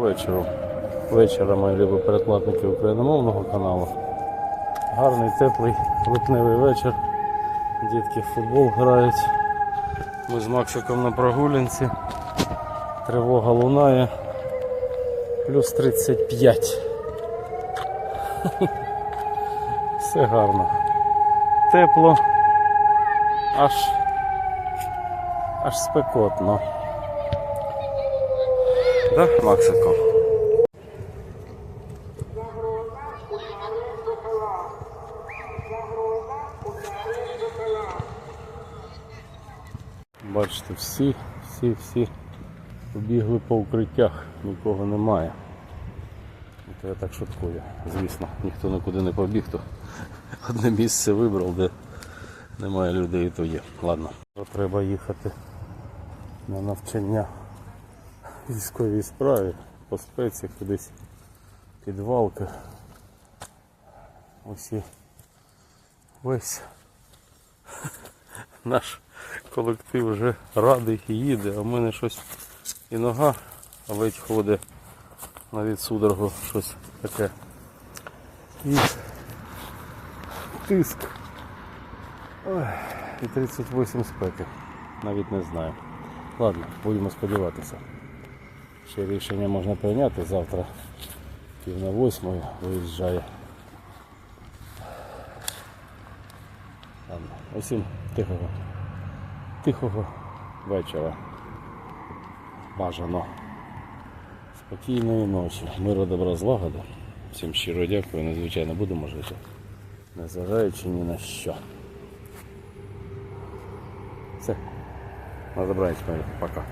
Вечором. Вечора мої любі перекладники україномовного каналу. Гарний теплий липневий вечір. Дітки в футбол грають. Ми з Максиком на прогулянці. Тривога лунає. Плюс 35. Все гарно. Тепло. Аж аж спекотно. Да, Максико? Бачите, всі, всі, всі побігли по укриттях, нікого немає. То я так шуткую. Звісно, ніхто нікуди не побіг, то одне місце вибрав, де немає людей, то є. Ладно. Треба їхати на навчання військовій справі по спеці кудись підвалки. Усі весь наш колектив вже радий і їде, а в мене щось і нога ледь ходить навіть судорогу щось таке. І тиск. Ой, і 38 спеки. Навіть не знаю. Ладно, будемо сподіватися. Ще рішення можна прийняти завтра. Пів на восьмою виїжджає. Усім тихого. Тихого вечора. Бажано. Спокійної ночі. Миру добра злагоди. Всім щиро дякую. Надзвичайно будемо жити. Незважаючи ні на що. Все. На добраніч. Пока.